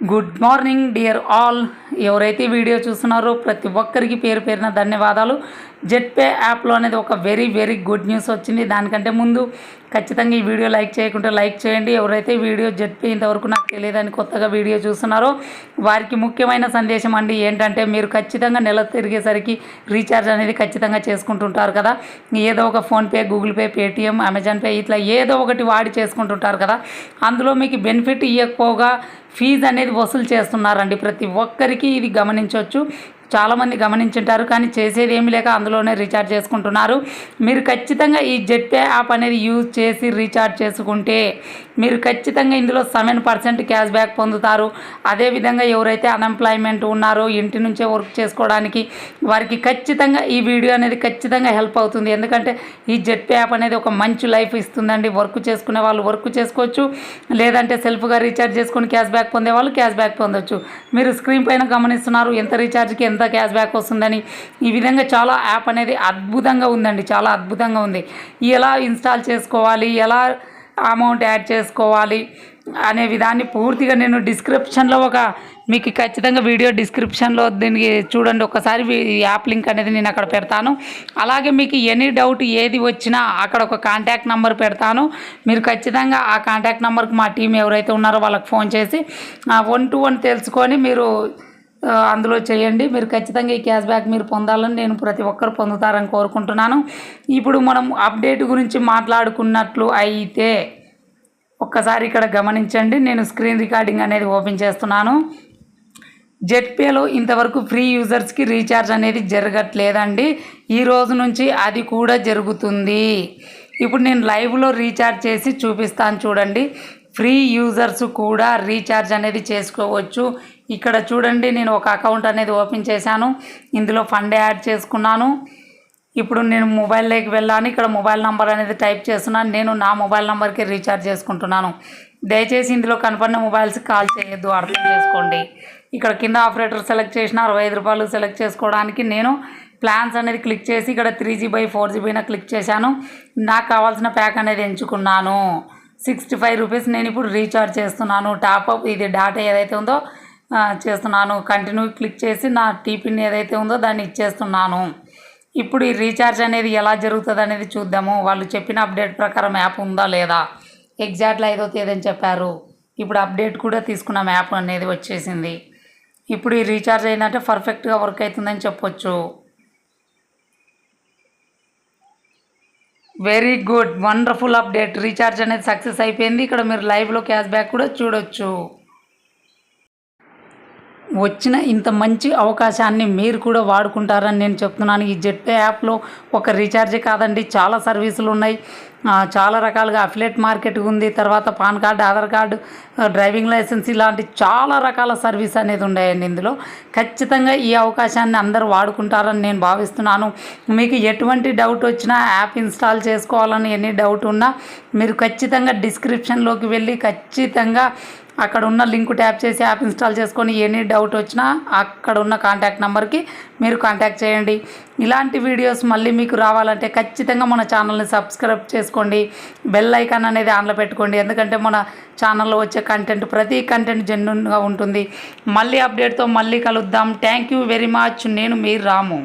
Good morning dear all ఎవరైతే video చూస్తున్నారో ప్రతి ఒక్కరికి పేరు పేరిన ధన్యవాదాలు. జెట్పే యాప్లో అనేది ఒక వెరీ వెరీ గుడ్ న్యూస్ వచ్చింది. దానికంటే ముందు ఖచ్చితంగా ఈ వీడియో లైక్ చేయకుంటే లైక్ చేయండి. ఎవరైతే వీడియో జెట్పే ఇంతవరకు నాకు తెలియదని కొత్తగా వీడియో చూస్తున్నారో వారికి ముఖ్యమైన సందేశం అండి ఏంటంటే మీరు ఖచ్చితంగా నెల తిరిగేసరికి రీఛార్జ్ అనేది ఖచ్చితంగా చేసుకుంటుంటారు కదా. ఏదో ఒక PhonePe Google Pay Paytm Amazon Pay ఇట్లా ఏదో ఒకటి వాడి చేసుకుంటుంటారు కదా. అందులో మీకు బెనిఫిట్ ఇవ్వకపోగా ఫీజు అనేది వసూలు చేస్తున్నారండి ప్రతి ఒక్కరికి. ఇది గమనించవచ్చు. చాలామంది గమనించుంటారు కానీ చేసేది ఏమి లేక అందులోనే రీఛార్జ్ చేసుకుంటున్నారు. మీరు ఖచ్చితంగా ఈ జెట్పే యాప్ అనేది యూజ్ చేసి రీఛార్జ్ చేసుకుంటే మీరు ఖచ్చితంగా ఇందులో సెవెన్ పర్సెంట్ క్యాష్ బ్యాక్ పొందుతారు. అదేవిధంగా ఎవరైతే అన్ఎంప్లాయ్మెంట్ ఉన్నారో ఇంటి నుంచే వర్క్ చేసుకోవడానికి వారికి ఖచ్చితంగా ఈ వీడియో అనేది ఖచ్చితంగా హెల్ప్ అవుతుంది. ఎందుకంటే ఈ జెట్పే యాప్ అనేది ఒక మంచి లైఫ్ ఇస్తుందండి. వర్క్ చేసుకునే వాళ్ళు వర్క్ చేసుకోవచ్చు. లేదంటే సెల్ఫ్గా రీఛార్జ్ చేసుకుని క్యాష్ బ్యాక్ పొందే వాళ్ళు క్యాష్ బ్యాక్ పొందొచ్చు. మీరు స్క్రీన్ పైన గమనిస్తున్నారు ఎంత రీఛార్జ్కి ఎంత క్యాష్ బ్యాక్ వస్తుందని. ఈ విధంగా చాలా యాప్ అనేది అద్భుతంగా ఉందండి. చాలా అద్భుతంగా ఉంది. ఎలా ఇన్స్టాల్ చేసుకోవాలి? ఎలా అమౌంట్ యాడ్ చేసుకోవాలి? అనే విధాన్ని పూర్తిగా నేను డిస్క్రిప్షన్లో ఒక మీకు ఖచ్చితంగా వీడియో డిస్క్రిప్షన్లో దీనికి చూడండి. ఒకసారి యాప్ లింక్ అనేది నేను అక్కడ పెడతాను. అలాగే మీకు ఎనీ డౌట్ ఏది వచ్చినా అక్కడ ఒక కాంటాక్ట్ నెంబర్ పెడతాను. మీరు ఖచ్చితంగా ఆ కాంటాక్ట్ నెంబర్కి మా టీం ఎవరైతే ఉన్నారో వాళ్ళకి ఫోన్ చేసి వన్ టు వన్ తెలుసుకొని మీరు అందులో చేయండి. మీరు ఖచ్చితంగా ఈ క్యాష్ బ్యాక్ మీరు పొందాలని నేను ప్రతి ఒక్కరు పొందుతారని కోరుకుంటున్నాను. ఇప్పుడు మనం అప్డేట్ గురించి మాట్లాడుకున్నట్లు అయితే ఒక్కసారి ఇక్కడ గమనించండి. నేను స్క్రీన్ రికార్డింగ్ అనేది ఓపెన్ చేస్తున్నాను. జెట్పేలో ఇంతవరకు ఫ్రీ యూజర్స్కి రీఛార్జ్ అనేది జరగట్లేదండి. ఈ రోజు నుంచి అది కూడా జరుగుతుంది. ఇప్పుడు నేను లైవ్లో రీఛార్జ్ చేసి చూపిస్తాను చూడండి. ఫ్రీ యూజర్స్ కూడా రీఛార్జ్ అనేది చేసుకోవచ్చు. ఇక్కడ చూడండి నేను ఒక అకౌంట్ అనేది ఓపెన్ చేశాను. ఇందులో ఫండ్ యాడ్ చేసుకున్నాను. ఇప్పుడు నేను మొబైల్లోకి వెళ్ళాను. ఇక్కడ మొబైల్ నెంబర్ అనేది టైప్ చేస్తున్నాను. నేను నా మొబైల్ నెంబర్కి రీఛార్జ్ చేసుకుంటున్నాను. దయచేసి ఇందులో కనపడిన మొబైల్స్కి కాల్ చేయొద్దు అర్థం చేసుకోండి. ఇక్కడ కింద ఆపరేటర్ సెలెక్ట్ చేసిన అరవై ఐదు రూపాయలు సెలెక్ట్ చేసుకోవడానికి నేను ప్లాన్స్ అనేది క్లిక్ చేసి ఇక్కడ త్రీ జీబీ ఫోర్ జీబీన క్లిక్ చేశాను. నాకు కావాల్సిన ప్యాక్ అనేది ఎంచుకున్నాను. సిక్స్టీ ఫైవ్ రూపీస్ నేను ఇప్పుడు రీఛార్జ్ చేస్తున్నాను. టాప్అప్ ఇది డాటా ఏదైతే ఉందో చేస్తున్నాను. కంటిన్యూ క్లిక్ చేసి నా టీపిన్ ఏదైతే ఉందో దాన్ని ఇచ్చేస్తున్నాను. ఇప్పుడు ఈ రీఛార్జ్ అనేది ఎలా జరుగుతుంది అనేది చూద్దాము. వాళ్ళు చెప్పిన అప్డేట్ ప్రకారం యాప్ ఉందా లేదా? ఎగ్జాక్ట్లీ ఐదో తేదీ అని చెప్పారు. ఇప్పుడు అప్డేట్ కూడా తీసుకున్నాం యాప్ అనేది వచ్చేసింది. ఇప్పుడు ఈ రీఛార్జ్ అయిందంటే పర్ఫెక్ట్గా వర్క్ అవుతుందని చెప్పొచ్చు. Very good wonderful update recharge అనేది సక్సెస్ అయిపోయింది. ఇక్కడ మీరు లైవ్లో క్యాష్ బ్యాక్ కూడా చూడొచ్చు. వచ్చిన ఇంత మంచి అవకాశాన్ని మీరు కూడా వాడుకుంటారని నేను చెప్తున్నాను. ఈ జెట్పే యాప్లో ఒక రీఛార్జే కాదండి చాలా సర్వీసులు ఉన్నాయి. చాలా రకాలుగా అఫిలేట్ మార్కెట్ ఉంది తర్వాత PAN card Aadhaar card driving licence ఇలాంటి చాలా రకాల సర్వీస్ అనేది ఉన్నాయండి ఇందులో. ఖచ్చితంగా ఈ అవకాశాన్ని అందరూ వాడుకుంటారని నేను భావిస్తున్నాను. మీకు ఎటువంటి డౌట్ వచ్చినా యాప్ ఇన్స్టాల్ చేసుకోవాలని ఎన్ని డౌట్ ఉన్నా మీరు ఖచ్చితంగా డిస్క్రిప్షన్లోకి వెళ్ళి ఖచ్చితంగా అక్కడ ఉన్న లింక్ ట్యాప్ చేసి యాప్ ఇన్స్టాల్ చేసుకొని ఎనీ డౌట్ వచ్చినా అక్కడ ఉన్న కాంటాక్ట్ నెంబర్కి మీరు కాంటాక్ట్ చేయండి. ఇలాంటి వీడియోస్ మళ్ళీ మీకు రావాలంటే ఖచ్చితంగా మన ఛానల్ని సబ్స్క్రైబ్ చేసుకోండి. బెల్ ఐకాన్ అనేది ఆన్లో పెట్టుకోండి. ఎందుకంటే మన ఛానల్లో వచ్చే కంటెంట్ ప్రతి కంటెంట్ జెన్యున్గా ఉంటుంది. మళ్ళీ అప్డేట్తో మళ్ళీ కలుద్దాం. Thank you very much. నేను మీ రాము.